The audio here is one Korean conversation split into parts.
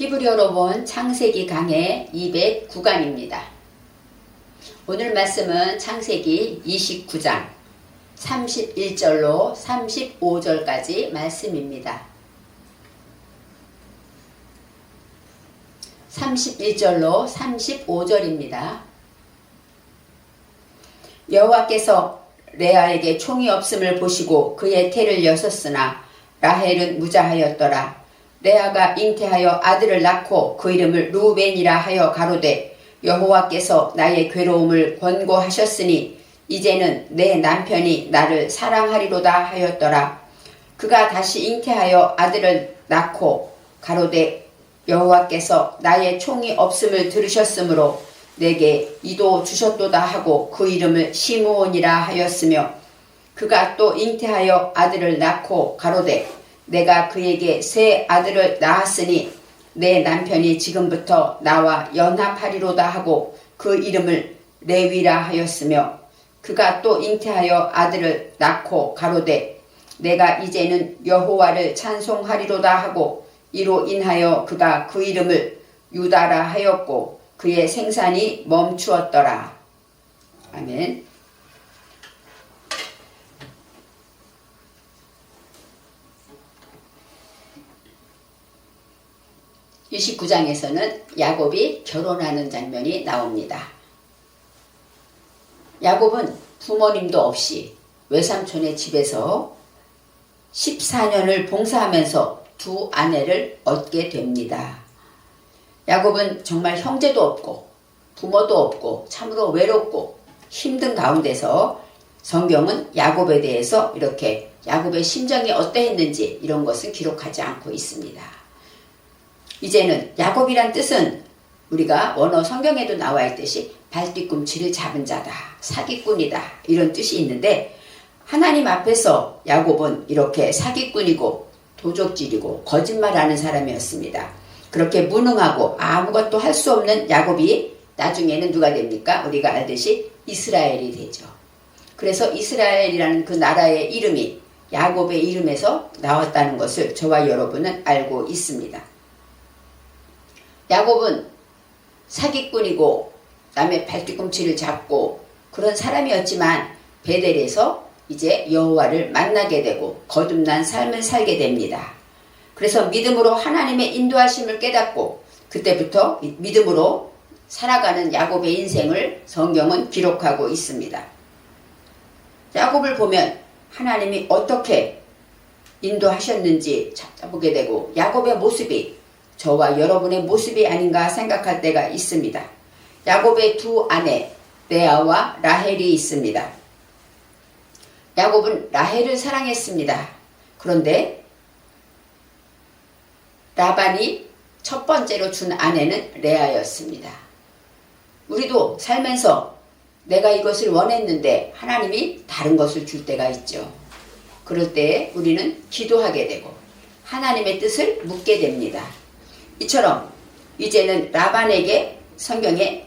히브리어로 본 창세기 강의 209강입니다. 오늘 말씀은 창세기 29장 31절로 35절까지 말씀입니다. 31절로 35절입니다. 여호와께서 레아에게 총이 없음을 보시고 그의 태를 여섰으나 라헬은 무자하였더라. 레아가 잉태하여 아들을 낳고 그 이름을 루벤이라 하여 가로되 여호와께서 나의 괴로움을 권고하셨으니 이제는 내 남편이 나를 사랑하리로다 하였더라. 그가 다시 잉태하여 아들을 낳고 가로되 여호와께서 나의 총이 없음을 들으셨으므로 내게 이도 주셨도다 하고 그 이름을 시므온이라 하였으며 그가 또 잉태하여 아들을 낳고 가로되 내가 그에게 새 아들을 낳았으니 내 남편이 지금부터 나와 연합하리로다 하고 그 이름을 레위라 하였으며 그가 또 잉태하여 아들을 낳고 가로되 내가 이제는 여호와를 찬송하리로다 하고 이로 인하여 그가 그 이름을 유다라 하였고 그의 생산이 멈추었더라. 아멘. 29장에서는 야곱이 결혼하는 장면이 나옵니다. 야곱은 부모님도 없이 외삼촌의 집에서 14년을 봉사하면서 두 아내를 얻게 됩니다. 야곱은 정말 형제도 없고 부모도 없고 참으로 외롭고 힘든 가운데서 성경은 야곱에 대해서 이렇게 야곱의 심정이 어떠했는지 이런 것을 기록하지 않고 있습니다. 이제는 야곱이란 뜻은 우리가 원어 성경에도 나와 있듯이 발뒤꿈치를 잡은 자다, 사기꾼이다 이런 뜻이 있는데 하나님 앞에서 야곱은 이렇게 사기꾼이고 도적질이고 거짓말하는 사람이었습니다. 그렇게 무능하고 아무것도 할 수 없는 야곱이 나중에는 누가 됩니까? 우리가 알듯이 이스라엘이 되죠. 그래서 이스라엘이라는 그 나라의 이름이 야곱의 이름에서 나왔다는 것을 저와 여러분은 알고 있습니다. 야곱은 사기꾼이고 남의 발뒤꿈치를 잡고 그런 사람이었지만 베델에서 이제 여호와를 만나게 되고 거듭난 삶을 살게 됩니다. 그래서 믿음으로 하나님의 인도하심을 깨닫고 그때부터 믿음으로 살아가는 야곱의 인생을 성경은 기록하고 있습니다. 야곱을 보면 하나님이 어떻게 인도하셨는지 찾아보게 되고 야곱의 모습이 저와 여러분의 모습이 아닌가 생각할 때가 있습니다. 야곱의 두 아내 레아와 라헬이 있습니다. 야곱은 라헬을 사랑했습니다. 그런데 라반이 첫 번째로 준 아내는 레아였습니다. 우리도 살면서 내가 이것을 원했는데 하나님이 다른 것을 줄 때가 있죠. 그럴 때 우리는 기도하게 되고 하나님의 뜻을 묻게 됩니다. 이처럼 이제는 라반에게 성경에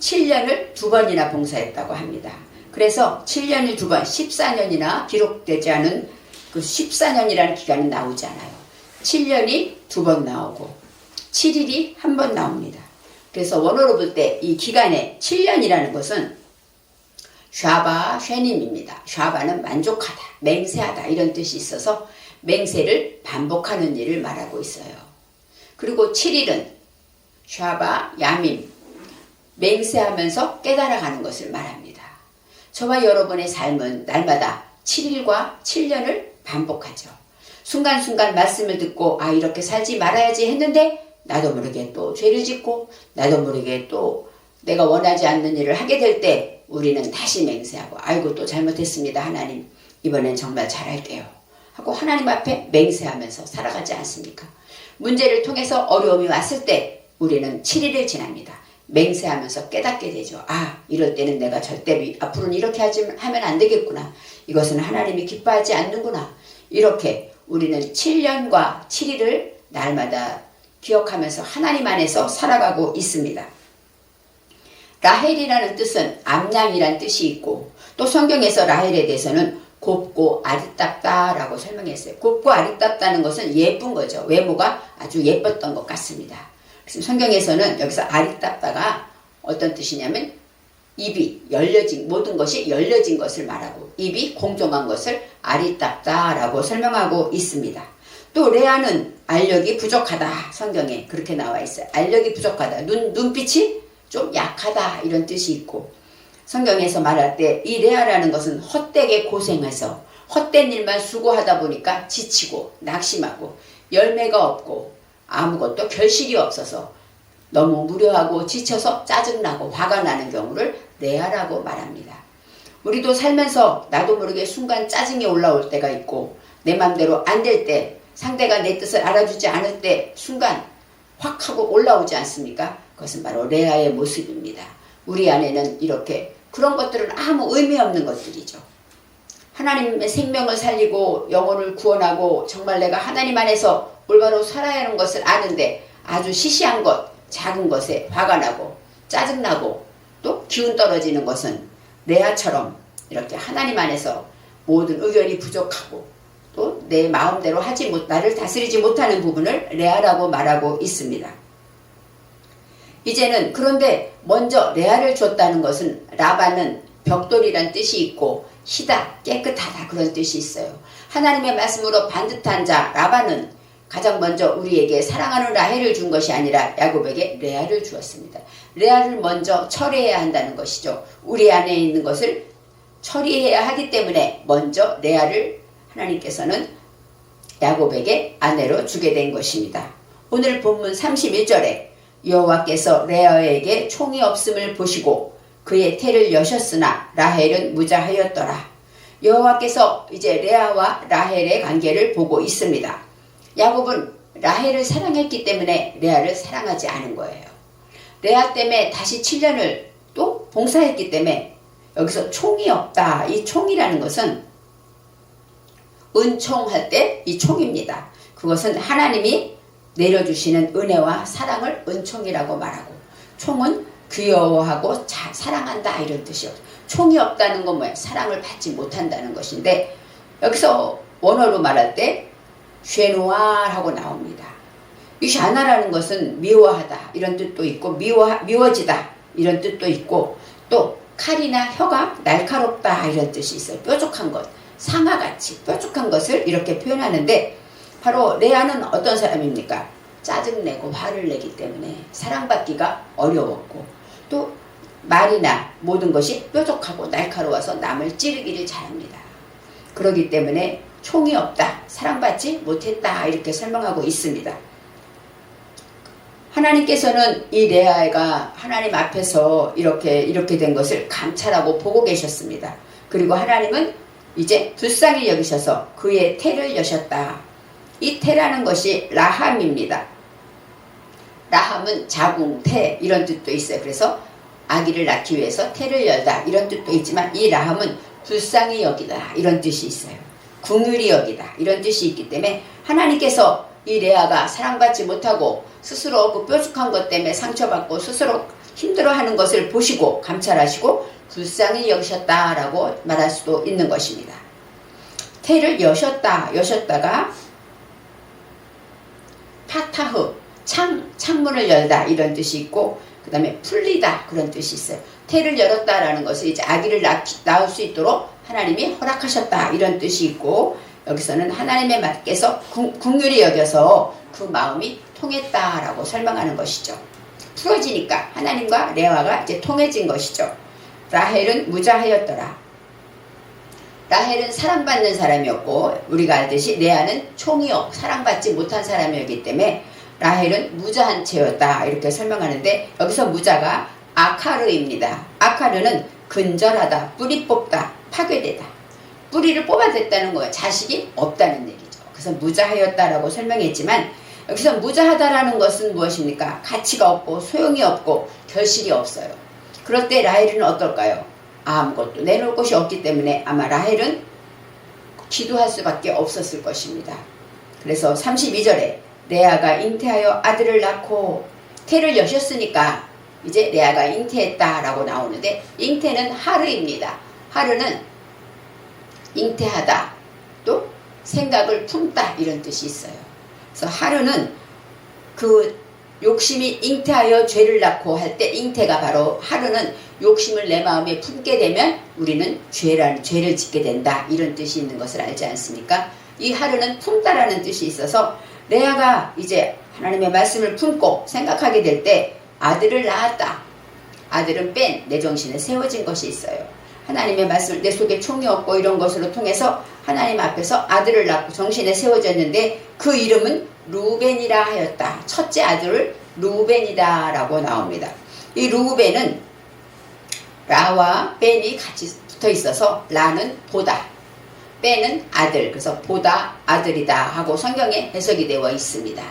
7년을 두 번이나 봉사했다고 합니다. 그래서 7년을 두 번, 14년이나 기록되지 않은 그 14년이라는 기간이 나오지 않아요. 7년이 두 번 나오고 7일이 한 번 나옵니다. 그래서 원어로 볼 때 이 기간에 7년이라는 것은 샤바 쉐님입니다. 샤바는 만족하다, 맹세하다 이런 뜻이 있어서 맹세를 반복하는 일을 말하고 있어요. 그리고 7일은 샤바 야밈 맹세하면서 깨달아가는 것을 말합니다. 저와 여러분의 삶은 날마다 7일과 7년을 반복하죠. 순간순간 말씀을 듣고 아 이렇게 살지 말아야지 했는데 나도 모르게 또 죄를 짓고 나도 모르게 또 내가 원하지 않는 일을 하게 될 때 우리는 다시 맹세하고 아이고 또 잘못했습니다 하나님 이번엔 정말 잘할게요 하고 하나님 앞에 맹세하면서 살아가지 않습니까? 문제를 통해서 어려움이 왔을 때 우리는 7일을 지납니다. 맹세하면서 깨닫게 되죠. 아, 이럴 때는 내가 절대 앞으로는 이렇게 하지, 하면 안 되겠구나. 이것은 하나님이 기뻐하지 않는구나. 이렇게 우리는 7년과 7일을 날마다 기억하면서 하나님 안에서 살아가고 있습니다. 라헬이라는 뜻은 암양이란 뜻이 있고 또 성경에서 라헬에 대해서는 곱고 아리답다라고 설명했어요. 곱고 아리답다는 것은 예쁜 거죠. 외모가 아주 예뻤던 것 같습니다. 그래서 성경에서는 여기서 닦다가 어떤 뜻이냐면 입이 열려진 모든 것이 열려진 것을 말하고 입이 공정한 것을 닦다라고 설명하고 있습니다. 또 레아는 알력이 부족하다 성경에 그렇게 나와 있어요. 알력이 부족하다 눈 눈빛이 좀 약하다 이런 뜻이 있고 성경에서 말할 때 이 레아라는 것은 헛되게 고생해서 헛된 일만 수고하다 보니까 지치고 낙심하고 열매가 없고 아무것도 결실이 없어서 너무 무료하고 지쳐서 짜증나고 화가 나는 경우를 레아라고 말합니다. 우리도 살면서 나도 모르게 순간 짜증이 올라올 때가 있고 내 맘대로 안 될 때 상대가 내 뜻을 알아주지 않을 때 순간 확 하고 올라오지 않습니까? 그것은 바로 레아의 모습입니다. 우리 안에는 이렇게 그런 것들은 아무 의미 없는 것들이죠. 하나님의 생명을 살리고 영혼을 구원하고 정말 내가 하나님 안에서 올바로 살아야 하는 것을 아는데 아주 시시한 것, 작은 것에 화가 나고 짜증나고 또 기운 떨어지는 것은 레아처럼 이렇게 하나님 안에서 모든 의견이 부족하고 또 내 마음대로 하지 못 나를 다스리지 못하는 부분을 레아라고 말하고 있습니다. 이제는 그런데 먼저 레아를 줬다는 것은 라반은 벽돌이란 뜻이 있고 희다 깨끗하다 그런 뜻이 있어요. 하나님의 말씀으로 반듯한 자 라반은 가장 먼저 우리에게 사랑하는 라헬을 준 것이 아니라 야곱에게 레아를 주었습니다. 레아를 먼저 처리해야 한다는 것이죠. 우리 안에 있는 것을 처리해야 하기 때문에 먼저 레아를 하나님께서는 야곱에게 아내로 주게 된 것입니다. 오늘 본문 31절에 여호와께서 레아에게 총이 없음을 보시고 그의 태를 여셨으나 라헬은 무자하였더라. 여호와께서 이제 레아와 라헬의 관계를 보고 있습니다. 야곱은 라헬을 사랑했기 때문에 레아를 사랑하지 않은 거예요. 레아 때문에 다시 7년을 또 봉사했기 때문에 여기서 총이 없다. 이 총이라는 것은 은총할 때 이 총입니다. 그것은 하나님이 내려주시는 은혜와 사랑을 은총이라고 말하고 총은 귀여워하고 자, 사랑한다 이런 뜻이요. 총이 없다는 건 뭐야? 사랑을 받지 못한다는 것인데 여기서 원어로 말할 때 쉐누아하고 나옵니다. 이 샤나라는 것은 미워하다 이런 뜻도 있고 미워 미워지다 이런 뜻도 있고 또 칼이나 혀가 날카롭다 이런 뜻이 있어요. 뾰족한 것, 상아같이 뾰족한 것을 이렇게 표현하는데 바로 레아는 어떤 사람입니까? 짜증내고 화를 내기 때문에 사랑받기가 어려웠고 또 말이나 모든 것이 뾰족하고 날카로워서 남을 찌르기를 잘합니다. 그러기 때문에 총이 없다, 사랑받지 못했다 이렇게 설명하고 있습니다. 하나님께서는 이 레아가 하나님 앞에서 이렇게 이렇게 된 것을 감찰하고 보고 계셨습니다. 그리고 하나님은 이제 불쌍히 여기셔서 그의 태를 여셨다. 이 태라는 것이 라함입니다. 라함은 자궁, 태 이런 뜻도 있어요. 그래서 아기를 낳기 위해서 태를 열다 이런 뜻도 있지만 이 라함은 불쌍히 여기다 이런 뜻이 있어요. 궁휼히 여기다 이런 뜻이 있기 때문에 하나님께서 이 레아가 사랑받지 못하고 스스로 그 뾰족한 것 때문에 상처받고 스스로 힘들어하는 것을 보시고 감찰하시고 불쌍히 여기셨다라고 말할 수도 있는 것입니다. 태를 여셨다 여셨다가 파타흐 창 창문을 열다 이런 뜻이 있고 그 다음에 풀리다 그런 뜻이 있어요. 태를 열었다라는 것은 이제 아기를 낳, 낳을 수 있도록 하나님이 허락하셨다 이런 뜻이 있고 여기서는 하나님의 말께서 국률이 여겨서 그 마음이 통했다라고 설명하는 것이죠. 풀어지니까 하나님과 레아가 이제 통해진 것이죠. 라헬은 무자하였더라. 라헬은 사랑받는 사람이었고 우리가 알듯이 레아는 총이요 사랑받지 못한 사람이었기 때문에 라헬은 무자한 채였다 이렇게 설명하는데 여기서 무자가 아카르입니다. 아카르는 근절하다, 뿌리 뽑다, 파괴되다. 뿌리를 뽑아댔다는 거예요. 자식이 없다는 얘기죠. 그래서 무자하였다라고 설명했지만 여기서 무자하다라는 것은 무엇입니까? 가치가 없고 소용이 없고 결실이 없어요. 그럴 때 라헬은 어떨까요? 아무것도 내놓을 것이 없기 때문에 아마 라헬은 기도할 수밖에 없었을 것입니다. 그래서 32절에 레아가 잉태하여 아들을 낳고 태를 여셨으니까 이제 레아가 잉태했다라고 나오는데 잉태는 하르입니다. 하르는 잉태하다 또 생각을 품다 이런 뜻이 있어요. 그래서 하루는 그 욕심이 잉태하여 죄를 낳고 할 때 잉태가 바로 하루는 욕심을 내 마음에 품게 되면 우리는 죄라는 죄를 짓게 된다 이런 뜻이 있는 것을 알지 않습니까? 이 하루는 품다라는 뜻이 있어서 레아가 이제 하나님의 말씀을 품고 생각하게 될 때 아들을 낳았다. 아들은 뺀 내 정신에 세워진 것이 있어요. 하나님의 말씀을 내 속에 총이 없고 이런 것으로 통해서 하나님 앞에서 아들을 낳고 정신에 세워졌는데 그 이름은 루벤이라 하였다. 첫째 아들을 루벤이다라고 나옵니다. 이 루벤은 라와 벤이 같이 붙어 있어서 라는 보다, 벤은 아들, 그래서 보다 아들이다 하고 성경에 해석이 되어 있습니다.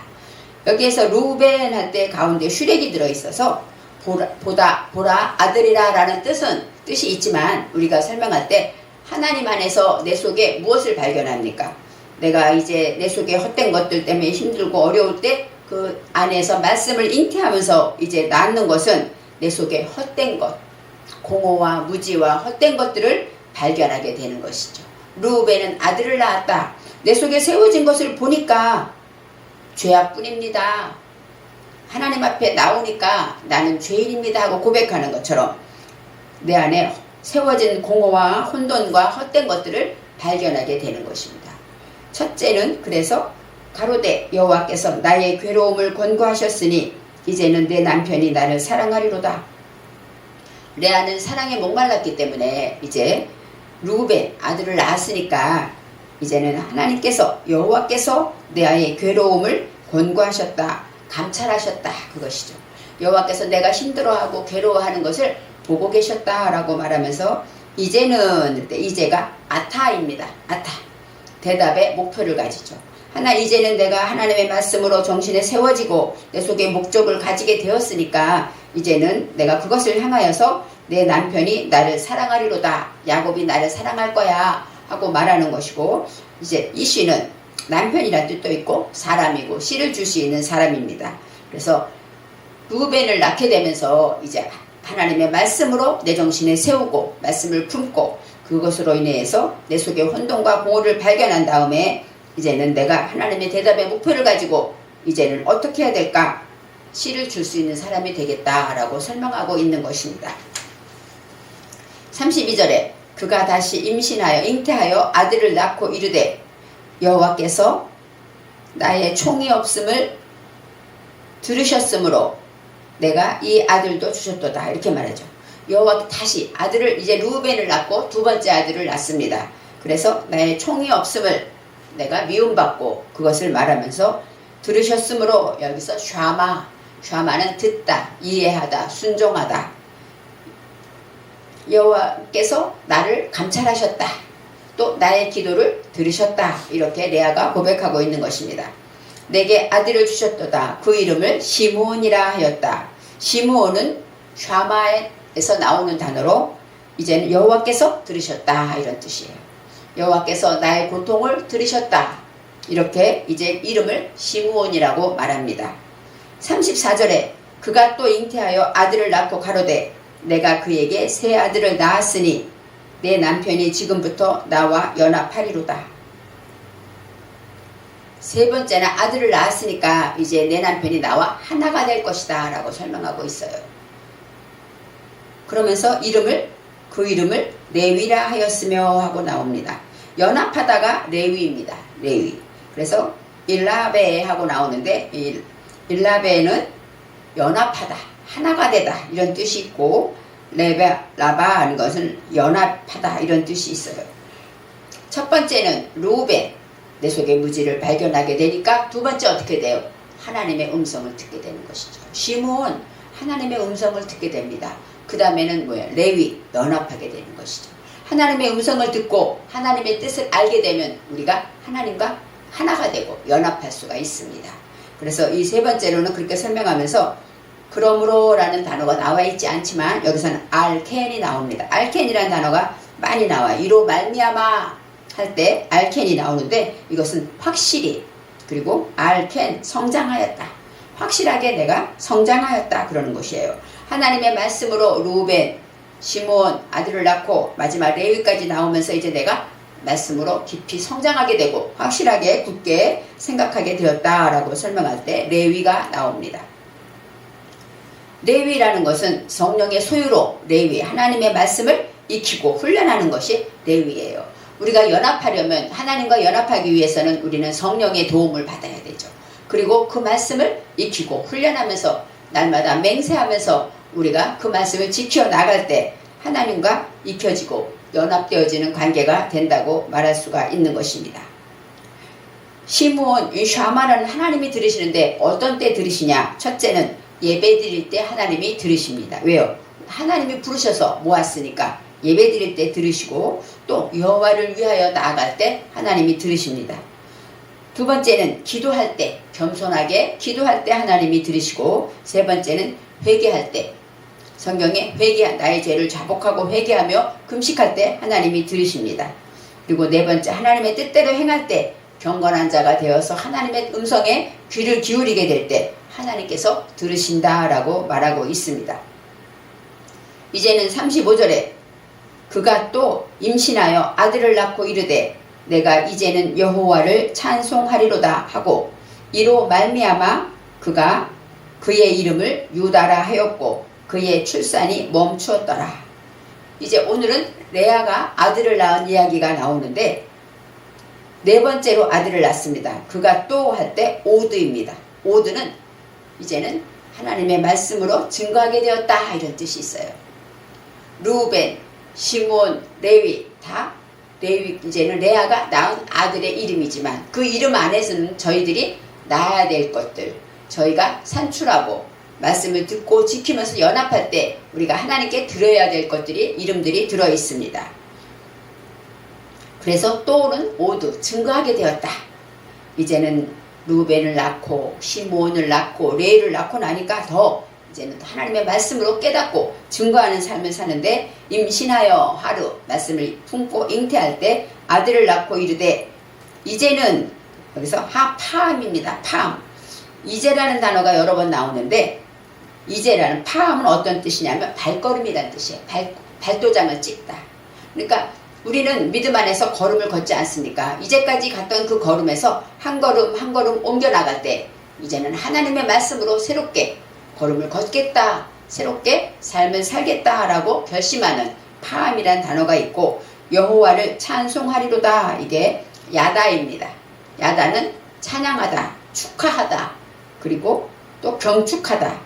여기에서 루벤 할 때 가운데 슈렉이 들어 있어서 보라, 보다 보라 아들이라 라는 뜻은 뜻이 있지만 우리가 설명할 때 하나님 안에서 내 속에 무엇을 발견합니까? 내가 이제 내 속에 헛된 것들 때문에 힘들고 어려울 때 그 안에서 말씀을 잉태하면서 이제 낳는 것은 내 속에 헛된 것, 공허와 무지와 헛된 것들을 발견하게 되는 것이죠. 루벤은 아들을 낳았다. 내 속에 세워진 것을 보니까 죄악뿐입니다. 하나님 앞에 나오니까 나는 죄인입니다 하고 고백하는 것처럼 내 안에 세워진 공허와 혼돈과 헛된 것들을 발견하게 되는 것입니다. 첫째는 그래서 가로되 여호와께서 나의 괴로움을 권고하셨으니 이제는 내 남편이 나를 사랑하리로다. 레아는 사랑에 목말랐기 때문에 이제 루벤 아들을 낳았으니까 이제는 하나님께서 여호와께서 내 아이의 괴로움을 권고하셨다. 감찰하셨다. 그것이죠. 여호와께서 내가 힘들어하고 괴로워하는 것을 보고 계셨다라고 말하면서 이제는 이제가 아타입니다. 아타. 대답의 목표를 가지죠. 하나 이제는 내가 하나님의 말씀으로 정신에 세워지고 내 속에 목적을 가지게 되었으니까 이제는 내가 그것을 향하여서 내 남편이 나를 사랑하리로다. 야곱이 나를 사랑할 거야. 하고 말하는 것이고 이제 이 씨는 남편이란 뜻도 있고 사람이고 씨를 줄 수 있는 사람입니다. 그래서 루벤을 낳게 되면서 이제 하나님의 말씀으로 내 정신에 세우고 말씀을 품고 그것으로 인해서 내 속에 혼돈과 공허를 발견한 다음에 이제는 내가 하나님의 대답의 목표를 가지고 이제는 어떻게 해야 될까? 씨를 줄 수 있는 사람이 되겠다라고 설명하고 있는 것입니다. 32절에 그가 다시 임신하여 잉태하여 아들을 낳고 이르되 여호와께서 나의 총이 없음을 들으셨으므로 내가 이 아들도 주셨도다 이렇게 말하죠. 여호와 다시 아들을 이제 루벤을 낳고 두 번째 아들을 낳습니다. 그래서 나의 총이 없음을 내가 미움받고 그것을 말하면서 들으셨으므로 여기서 샤마 샤마는 듣다 이해하다 순종하다 여호와께서 나를 감찰하셨다 또 나의 기도를 들으셨다 이렇게 레아가 고백하고 있는 것입니다. 내게 아들을 주셨도다 그 이름을 시므온이라 하였다. 시므온은 샤마 에서 나오는 단어로 이제는 여호와께서 들으셨다 이런 뜻이에요. 여호와께서 나의 고통을 들으셨다. 이렇게 이제 이름을 시므온이라고 말합니다. 34절에 그가 또 잉태하여 아들을 낳고 가로되 내가 그에게 새 아들을 낳았으니 내 남편이 지금부터 나와 연합하리로다. 세 번째는 아들을 낳았으니까 이제 내 남편이 나와 하나가 될 것이다 라고 설명하고 있어요. 그러면서 이름을 그 이름을 레위라 하였으며 하고 나옵니다. 연합하다가 레위입니다. 레위. 그래서 일라베 하고 나오는데 일라베는 연합하다, 하나가 되다 이런 뜻이 있고 레베 라바 하는 것은 연합하다 이런 뜻이 있어요. 첫 번째는 루벤 내 속의 무지를 발견하게 되니까 두 번째 어떻게 돼요? 하나님의 음성을 듣게 되는 것이죠. 시몬 하나님의 음성을 듣게 됩니다. 그 다음에는 뭐예요? 레위 연합하게 되는 것이죠. 하나님의 음성을 듣고 하나님의 뜻을 알게 되면 우리가 하나님과 하나가 되고 연합할 수가 있습니다. 그래서 이 세 번째로는 그렇게 설명하면서 그러므로라는 단어가 나와 있지 않지만 여기서는 알켄이 나옵니다. 알켄이라는 단어가 많이 나와요. 이로 말미암아 할 때 알켄이 나오는데 이것은 확실히 그리고 알켄 성장하였다. 확실하게 내가 성장하였다 그러는 것이에요. 하나님의 말씀으로 루벤, 시몬 아들을 낳고 마지막 레위까지 나오면서 이제 내가 말씀으로 깊이 성장하게 되고 확실하게 굳게 생각하게 되었다라고 설명할 때 레위가 나옵니다. 레위라는 것은 성령의 소유로 레위 하나님의 말씀을 익히고 훈련하는 것이 레위예요. 우리가 연합하려면 하나님과 연합하기 위해서는 우리는 성령의 도움을 받아야 되죠. 그리고 그 말씀을 익히고 훈련하면서 날마다 맹세하면서 우리가 그 말씀을 지켜 나갈 때 하나님과 익혀지고 연합되어지는 관계가 된다고 말할 수가 있는 것입니다. 시므온 샤마라는 하나님이 들으시는데 어떤 때 들으시냐? 첫째는 예배 드릴 때 하나님이 들으십니다. 왜요? 하나님이 부르셔서 모았으니까 예배 드릴 때 들으시고 또 여호와를 위하여 나아갈 때 하나님이 들으십니다. 두 번째는 기도할 때 겸손하게 기도할 때 하나님이 들으시고 세 번째는 회개할 때 성경에 회개 나의 죄를 자복하고 회개하며 금식할 때 하나님이 들으십니다. 그리고 네 번째 하나님의 뜻대로 행할 때 경건한 자가 되어서 하나님의 음성에 귀를 기울이게 될 때 하나님께서 들으신다라고 말하고 있습니다. 이제는 35절에 그가 또 임신하여 아들을 낳고 이르되 내가 이제는 여호와를 찬송하리로다 하고 이로 말미암아 그가 그의 이름을 유다라 하였고 그의 출산이 멈추었더라. 이제 오늘은 레아가 아들을 낳은 이야기가 나오는데 네 번째로 아들을 낳습니다. 그가 또 할 때 오드입니다. 오드는 이제는 하나님의 말씀으로 증거하게 되었다 이런 뜻이 있어요. 루벤, 시몬, 레위 다 레위 이제는 레아가 낳은 아들의 이름이지만 그 이름 안에서는 저희들이 낳아야 될 것들 저희가 산출하고 말씀을 듣고 지키면서 연합할 때 우리가 하나님께 들어야 될 것들이 이름들이 들어 있습니다. 그래서 또는 모두 증거하게 되었다. 이제는 루벤을 낳고 시몬을 낳고 레이를 낳고 나니까 더 이제는 하나님의 말씀으로 깨닫고 증거하는 삶을 사는데 임신하여 하루 말씀을 품고 잉태할 때 아들을 낳고 이르되 이제는 여기서 하파함입니다. 파함. 이제라는 단어가 여러 번 나오는데 이제라는 파함은 어떤 뜻이냐면 발걸음이라는 뜻이에요. 발, 발도장을 찍다. 그러니까 우리는 믿음 안에서 걸음을 걷지 않습니까? 이제까지 갔던 그 걸음에서 한 걸음 한 걸음 옮겨 나갈 때 이제는 하나님의 말씀으로 새롭게 걸음을 걷겠다. 새롭게 삶을 살겠다라고 결심하는 파함이란 단어가 있고 여호와를 찬송하리로다. 이게 야다입니다. 야다는 찬양하다, 축하하다, 그리고 또 경축하다,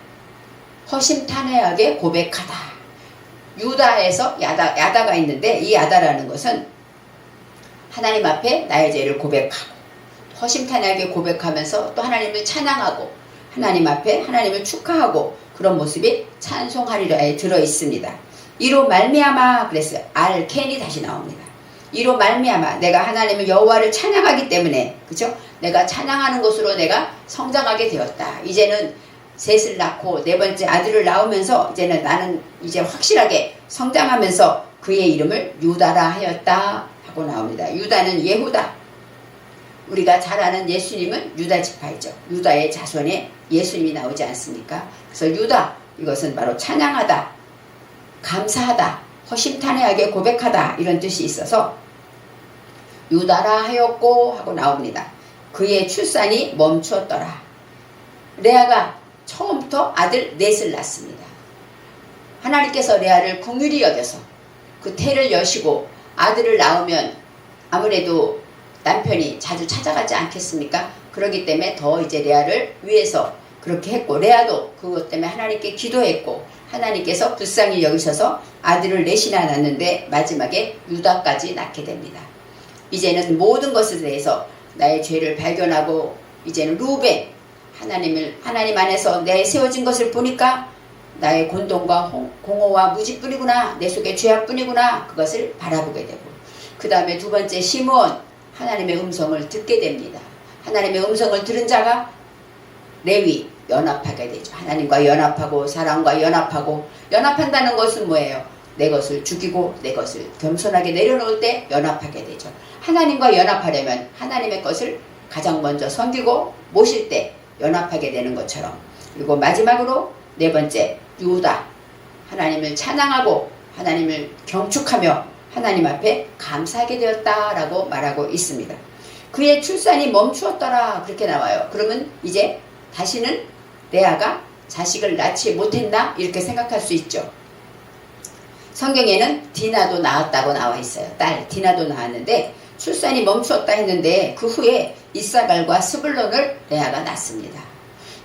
허심탄회하게 고백하다. 유다에서 야다, 야다가 있는데 이 야다라는 것은 하나님 앞에 나의 죄를 고백하고 허심탄회하게 고백하면서 또 하나님을 찬양하고 하나님 앞에 하나님을 축하하고 그런 모습이 찬송하리라에 들어 있습니다. 이로 말미암아 그랬어요. 알켄이 다시 나옵니다. 이로 말미암아 내가 하나님을 여호와를 찬양하기 때문에 그죠? 내가 찬양하는 것으로 내가 성장하게 되었다. 이제는 셋을 낳고 네 번째 아들을 낳으면서 이제는 나는 이제 확실하게 성장하면서 그의 이름을 유다라 하였다 하고 나옵니다. 유다는 예후다. 우리가 잘 아는 예수님은 유다 지파이죠. 유다의 자손에 예수님이 나오지 않습니까? 그래서 유다 이것은 바로 찬양하다, 감사하다, 허심탄회하게 고백하다 이런 뜻이 있어서 유다라 하였고 하고 나옵니다. 그의 출산이 멈추었더라. 레아가 처음부터 아들 넷을 낳습니다. 하나님께서 레아를 궁휼히 여겨서 그 태를 여시고 아들을 낳으면 아무래도 남편이 자주 찾아가지 않겠습니까? 그러기 때문에 더 이제 레아를 위해서 그렇게 했고 레아도 그것 때문에 하나님께 기도했고 하나님께서 불쌍히 여기셔서 아들을 넷이나 낳는데 마지막에 유다까지 낳게 됩니다. 이제는 모든 것에 대해서 나의 죄를 발견하고 이제는 루벤 하나님을 하나님 안에서 내 세워진 것을 보니까 나의 곤동과 공허와 무지뿐이구나 내 속에 죄악뿐이구나 그것을 바라보게 되고 그 다음에 두 번째 시몬 하나님의 음성을 듣게 됩니다. 하나님의 음성을 들은 자가 레위 연합하게 되죠. 하나님과 연합하고 사랑과 연합하고 연합한다는 것은 뭐예요? 내 것을 죽이고 내 것을 겸손하게 내려놓을 때 연합하게 되죠. 하나님과 연합하려면 하나님의 것을 가장 먼저 섬기고 모실 때 연합하게 되는 것처럼 그리고 마지막으로 네 번째 유다 하나님을 찬양하고 하나님을 경축하며 하나님 앞에 감사하게 되었다라고 말하고 있습니다. 그의 출산이 멈추었더라 그렇게 나와요. 그러면 이제 다시는 레아가 자식을 낳지 못했나 이렇게 생각할 수 있죠. 성경에는 디나도 낳았다고 나와 있어요. 딸 디나도 낳았는데 출산이 멈추었다 했는데 그 후에 이사갈과 스불론을 레아가 낳습니다.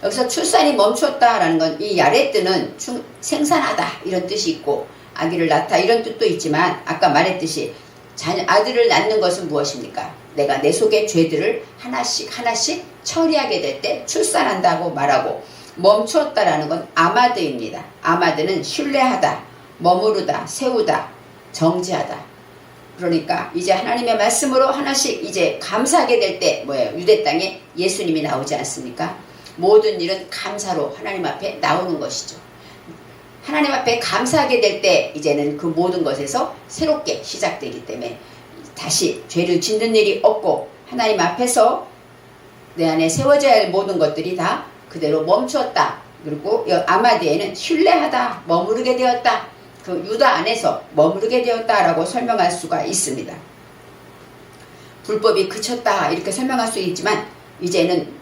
여기서 출산이 멈추었다라는 건 이 야레뜨는 충- 생산하다 이런 뜻이 있고 아기를 낳다 이런 뜻도 있지만 아까 말했듯이 자녀, 아들을 낳는 것은 무엇입니까? 내가 내 속의 죄들을 하나씩 하나씩 처리하게 될 때 출산한다고 말하고 멈추었다라는 건 아마드입니다. 아마드는 신뢰하다, 머무르다, 세우다, 정지하다. 그러니까 이제 하나님의 말씀으로 하나씩 이제 감사하게 될 때 뭐예요? 유대 땅에 예수님이 나오지 않습니까? 모든 일은 감사로 하나님 앞에 나오는 것이죠. 하나님 앞에 감사하게 될 때 이제는 그 모든 것에서 새롭게 시작되기 때문에 다시 죄를 짓는 일이 없고 하나님 앞에서 내 안에 세워져야 할 모든 것들이 다 그대로 멈추었다. 그리고 여- 아마디에는 신뢰하다, 머무르게 되었다. 그 유다 안에서 머무르게 되었다라고 설명할 수가 있습니다. 불법이 그쳤다 이렇게 설명할 수 있지만 이제는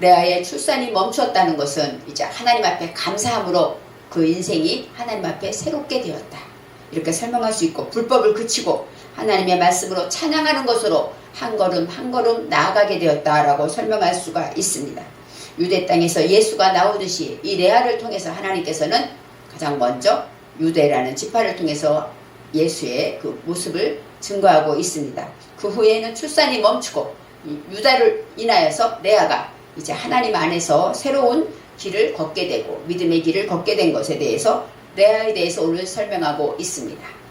레아의 출산이 멈추었다는 것은 이제 하나님 앞에 감사함으로 그 인생이 하나님 앞에 새롭게 되었다. 이렇게 설명할 수 있고 불법을 그치고 하나님의 말씀으로 찬양하는 것으로 한 걸음 한 걸음 나아가게 되었다라고 설명할 수가 있습니다. 유대 땅에서 예수가 나오듯이 이 레아를 통해서 하나님께서는 가장 먼저 유대라는 지파를 통해서 예수의 그 모습을 증거하고 있습니다. 그 후에는 출산이 멈추고 이 유다를 인하여서 레아가 이제 하나님 안에서 새로운 길을 걷게 되고 믿음의 길을 걷게 된 것에 대해서 레아에 대해서 오늘 설명하고 있습니다.